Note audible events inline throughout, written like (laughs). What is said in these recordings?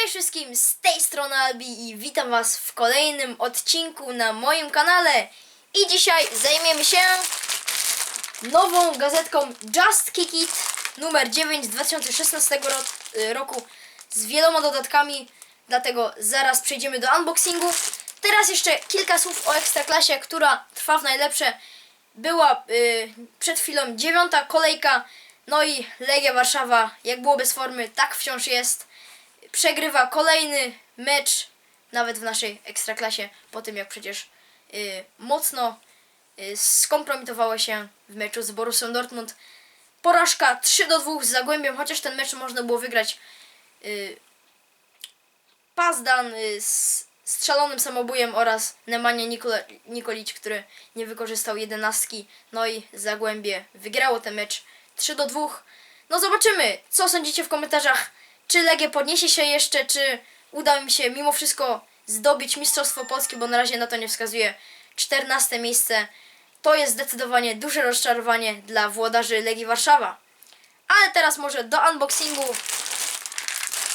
Cześć wszystkim, z tej strony Albi i witam was w kolejnym odcinku na moim kanale. I dzisiaj zajmiemy się nową gazetką Just Kick It numer 9 z 2016 ro y, roku z wieloma dodatkami, dlatego zaraz przejdziemy do unboxingu. Teraz jeszcze kilka słów o Ekstraklasie, która trwa w najlepsze. Była y, przed chwilą dziewiąta kolejka, no i Legia Warszawa, jak było bez formy, tak wciąż jest przegrywa kolejny mecz, nawet w naszej ekstraklasie, po tym jak przecież y, mocno y, skompromitowało się w meczu z Borussią Dortmund. Porażka 3 do 2 z Zagłębiem, chociaż ten mecz można było wygrać. Y, Pazdan y, z strzelonym samobujem oraz Nemanja Nikola, Nikolic, który nie wykorzystał jedenastki. No i Zagłębie wygrało ten mecz 3 do 2. No zobaczymy, co sądzicie w komentarzach. Czy Legia podniesie się jeszcze, czy uda mi się mimo wszystko zdobyć Mistrzostwo Polskie, bo na razie na to nie wskazuje 14 miejsce. To jest zdecydowanie duże rozczarowanie dla włodarzy Legii Warszawa. Ale teraz może do unboxingu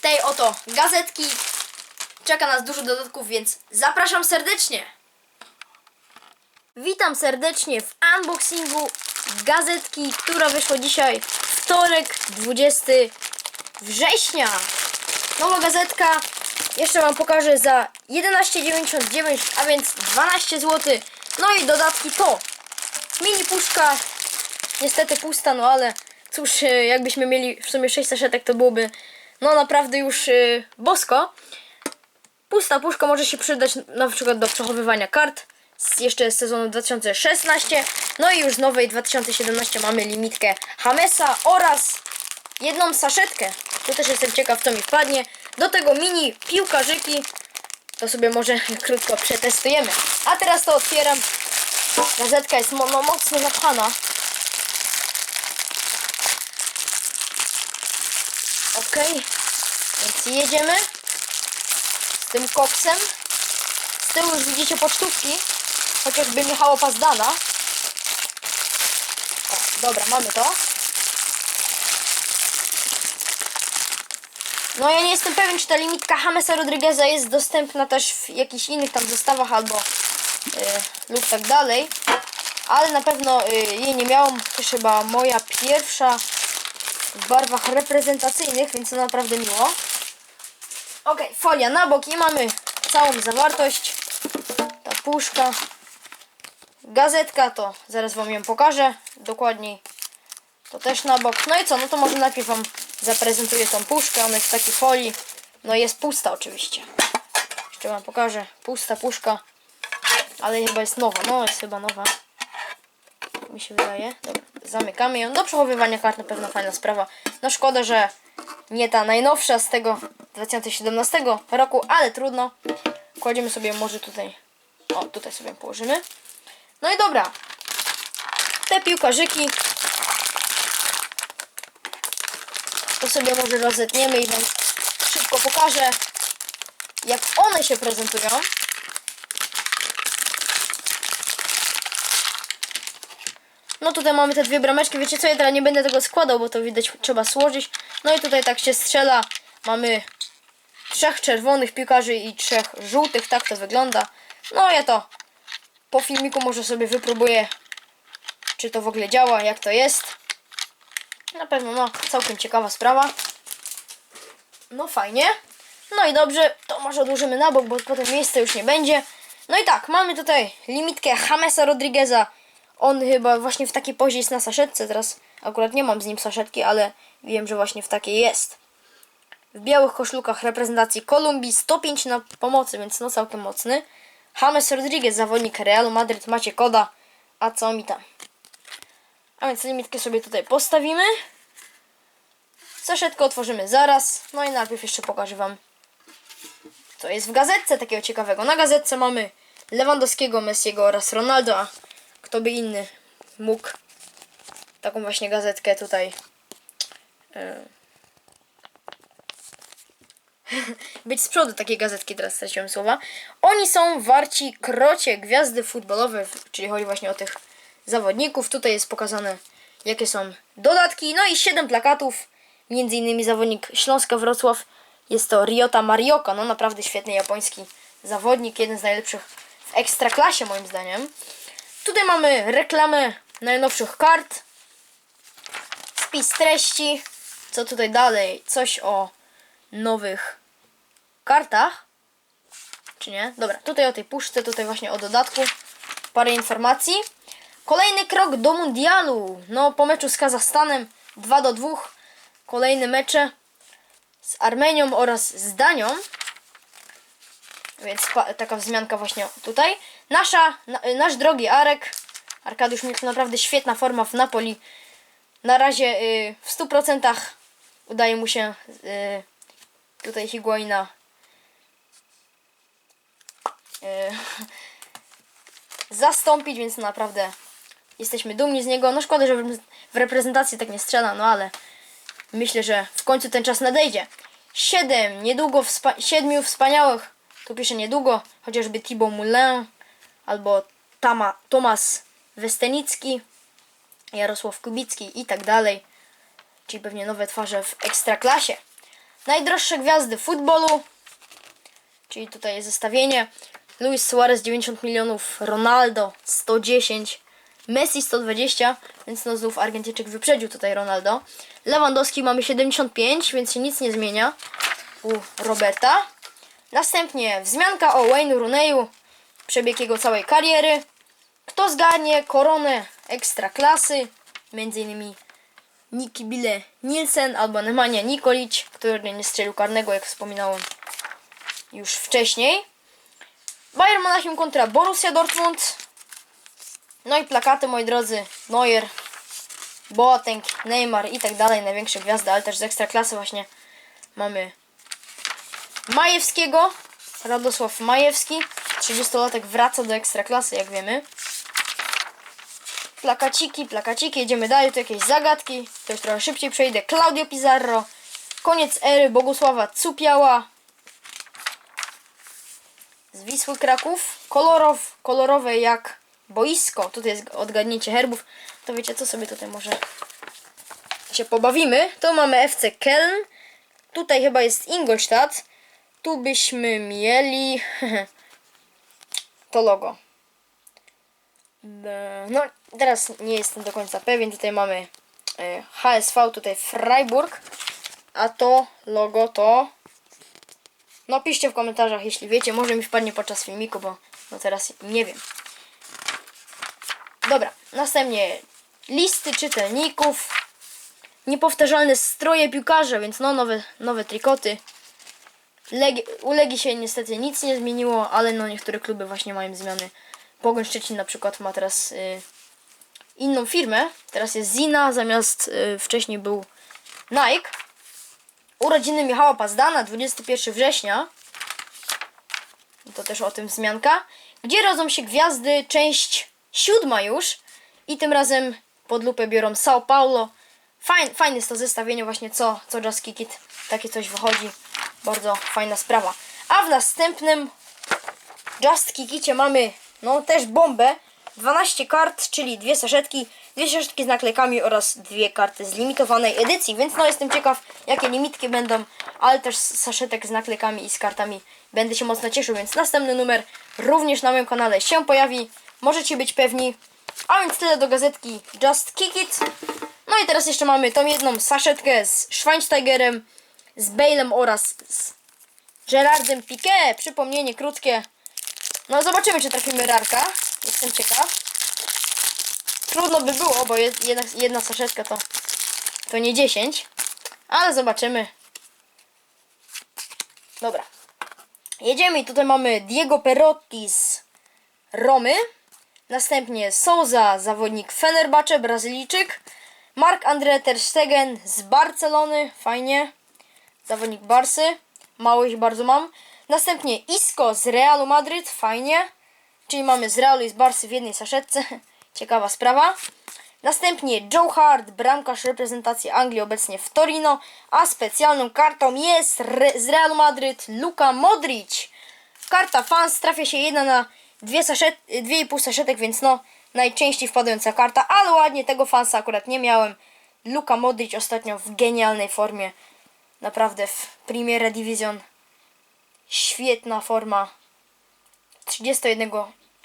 tej oto gazetki. Czeka nas dużo dodatków, więc zapraszam serdecznie. Witam serdecznie w unboxingu gazetki, która wyszła dzisiaj wtorek 20 września. Nowa gazetka. Jeszcze Wam pokażę za 11,99, a więc 12 zł. No i dodatki to mini puszka. Niestety pusta, no ale cóż, e, jakbyśmy mieli w sumie 6 saszetek, to byłoby no naprawdę już e, bosko. Pusta puszka może się przydać na przykład do przechowywania kart. Z, jeszcze z sezonu 2016. No i już z nowej 2017 mamy limitkę Hamesa oraz jedną saszetkę. Tu też jestem ciekaw, co mi wpadnie. Do tego mini piłkarzyki. To sobie może (laughs) krótko przetestujemy. A teraz to otwieram. Gazetka jest no, mocno zapchana. Ok, więc jedziemy z tym koksem. Z tyłu już widzicie pocztówki, chociażby Michała Pazdana. O, dobra, mamy to. No ja nie jestem pewien, czy ta limitka Jamesa Rodrigueza jest dostępna też w jakichś innych tam zestawach albo y, lub tak dalej. Ale na pewno y, jej nie miałam. To chyba moja pierwsza w barwach reprezentacyjnych, więc to naprawdę miło. Ok, folia na bok i mamy całą zawartość. Ta puszka. Gazetka to zaraz wam ją pokażę dokładniej. To też na bok. No i co? No to może najpierw wam zaprezentuję tą puszkę. Ona jest w takiej folii. No jest pusta oczywiście. Jeszcze wam pokażę. Pusta puszka. Ale chyba jest nowa. No jest chyba nowa. Mi się wydaje. Dobra, zamykamy ją. Do przechowywania kart na pewno fajna sprawa. No szkoda, że nie ta najnowsza z tego 2017 roku, ale trudno. Kładziemy sobie może tutaj. O, tutaj sobie położymy. No i dobra. Te piłkarzyki to sobie może rozetniemy i wam szybko pokażę, jak one się prezentują. No tutaj mamy te dwie brameczki. Wiecie co, ja teraz nie będę tego składał, bo to widać trzeba złożyć. No i tutaj tak się strzela. Mamy trzech czerwonych piłkarzy i trzech żółtych. Tak to wygląda. No ja to po filmiku może sobie wypróbuję, czy to w ogóle działa, jak to jest. Na pewno, no, całkiem ciekawa sprawa. No fajnie. No i dobrze, to może odłożymy na bok, bo potem miejsca już nie będzie. No i tak, mamy tutaj limitkę Jamesa Rodrigueza. On chyba właśnie w takiej pozie jest na saszetce. Teraz akurat nie mam z nim saszetki, ale wiem, że właśnie w takiej jest. W białych koszulkach reprezentacji Kolumbii 105 na pomocy, więc no całkiem mocny. James Rodriguez, zawodnik Realu Madryt, macie koda. A co mi tam? A więc limitkę sobie tutaj postawimy. Saszetkę otworzymy zaraz. No i najpierw jeszcze pokażę Wam, co jest w gazetce takiego ciekawego. Na gazetce mamy Lewandowskiego, Messiego oraz Ronaldo, a kto by inny mógł taką właśnie gazetkę tutaj e, (laughs) być z przodu takiej gazetki, teraz straciłem słowa. Oni są warci krocie gwiazdy futbolowe, czyli chodzi właśnie o tych zawodników. Tutaj jest pokazane, jakie są dodatki. No i 7 plakatów, między innymi zawodnik Śląska Wrocław, Jest to Ryota Marioka, no naprawdę świetny japoński zawodnik, jeden z najlepszych w ekstraklasie moim zdaniem. Tutaj mamy reklamę najnowszych kart, spis treści, co tutaj dalej, coś o nowych kartach, czy nie? Dobra, tutaj o tej puszce, tutaj właśnie o dodatku, parę informacji. Kolejny krok do mundialu, no po meczu z Kazachstanem 2 do 2, kolejne mecze z Armenią oraz z Danią. Więc taka wzmianka właśnie tutaj. Nasza, na, nasz drogi Arek, Arkadiusz Milk, naprawdę świetna forma w Napoli. Na razie y, w 100% udaje mu się y, tutaj Higuaina y, (laughs) zastąpić, więc naprawdę jesteśmy dumni z niego. No szkoda, że w reprezentacji tak nie strzela, no ale myślę, że w końcu ten czas nadejdzie. Siedem, niedługo, wspa- siedmiu wspaniałych, tu piszę niedługo, chociażby Thibaut Moulin, albo Tama, Tomasz Westenicki, Jarosław Kubicki i tak dalej. Czyli pewnie nowe twarze w ekstraklasie. Najdroższe gwiazdy futbolu, czyli tutaj jest zestawienie. Luis Suarez 90 milionów, Ronaldo 110, Messi 120, więc no znów Argentyńczyk wyprzedził tutaj Ronaldo. Lewandowski mamy 75, więc się nic nie zmienia u Roberta. Następnie wzmianka o Wayne Rooneyu, przebieg jego całej kariery. Kto zgarnie koronę ekstra klasy, między innymi Niki Bille Nielsen albo Nemanja Nikolic, który nie strzelił karnego, jak wspominałem już wcześniej. Bayern Monachium kontra Borussia Dortmund. No i plakaty, moi drodzy. Neuer, Boateng, Neymar i tak dalej. Największe gwiazdy, ale też z ekstraklasy właśnie mamy Majewskiego. Radosław Majewski. 30-latek wraca do ekstraklasy, jak wiemy. Plakaciki, plakaciki. Jedziemy dalej. Tu jakieś zagadki. To już trochę szybciej przejdę. Claudio Pizarro. Koniec ery Bogusława Cupiała. Z Wisły Kraków. Kolorow, kolorowe jak boisko. Tutaj jest odgadnięcie herbów. To wiecie co sobie tutaj może się pobawimy. Tu mamy FC Keln. Tutaj chyba jest Ingolstadt. Tu byśmy mieli (laughs) to logo. E, No, teraz nie jestem do końca pewien. Tutaj mamy e, HSV, tutaj Freiburg. A to logo to. No, piszcie w komentarzach, jeśli wiecie. Może mi wpadnie podczas filmiku, bo no teraz nie wiem. Dobra, następnie listy czytelników. Niepowtarzalne stroje piłkarza, więc no nowe, nowe trikoty. Legi, u Legii się niestety nic nie zmieniło, ale no niektóre kluby właśnie mają zmiany. Pogoń Szczecin na przykład ma teraz y, inną firmę. Teraz jest Zina, zamiast y, wcześniej był Nike. Urodziny Michała Pazdana, 21 września. To też o tym wzmianka. Gdzie rodzą się gwiazdy, część siódma już. I tym razem pod lupę biorą São Paulo. Fajne, fajne jest to zestawienie właśnie, co, co Just Kick It. Takie coś wychodzi. Bardzo fajna sprawa. A w następnym Just Kick Icie mamy no też bombę. 12 kart, czyli dwie saszetki, dwie saszetki z naklejkami oraz dwie karty z limitowanej edycji, więc no jestem ciekaw jakie limitki będą, ale też saszetek z naklejkami i z kartami będę się mocno cieszył, więc następny numer również na moim kanale się pojawi, możecie być pewni. A więc tyle do gazetki Just Kick It. No i teraz jeszcze mamy tą jedną saszetkę z Schweinsteigerem, z Bale'em oraz z Gerardem Piqué. Przypomnienie krótkie. No zobaczymy, czy trafimy rarka. Jestem ciekaw. Trudno by było, bo jed- jedna, jedna saszetka to, to nie 10. Ale zobaczymy. Dobra. Jedziemy i tutaj mamy Diego Perotti z Romy. Następnie Souza, zawodnik Fenerbahce, Brazylijczyk. Mark André Ter Stegen z Barcelony, fajnie. Zawodnik Barsy, mało ich bardzo mam. Następnie Isco z Realu Madryt, fajnie. Czyli mamy z Realu i z Barsy w jednej saszetce. (laughs) Ciekawa sprawa. Następnie Joe Hart, bramkarz reprezentacji Anglii obecnie w Torino, a specjalną kartą jest Re z Realu Madryt Luka Modric. Karta fans trafia się jedna na dwie, saszet, dwie i pół saszetek, więc no najczęściej wpadająca karta, ale ładnie tego fansa akurat nie miałem. Luka Modric ostatnio w genialnej formie. naprawdę w Primera Division. Świetna forma 31,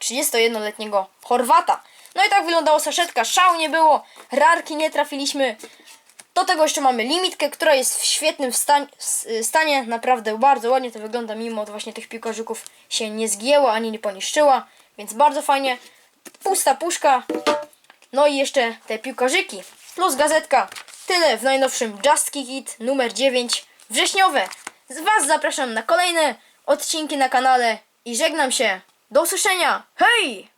31-letniego Chorwata. No i tak wyglądała saszetka. Szału nie było, rarki nie trafiliśmy. Do tego jeszcze mamy limitkę, która jest w świetnym stanie. Naprawdę bardzo ładnie to wygląda, mimo właśnie tych piłkarzyków się nie zgięła ani nie poniszczyła. Więc bardzo fajnie. Pusta puszka. No i jeszcze te piłkarzyki. Plus gazetka. Tyle w najnowszym Just Kick It numer 9 wrześniowe. Z Was zapraszam na kolejne odcinki na kanale i żegnam się. Do usłyszenia. Hej!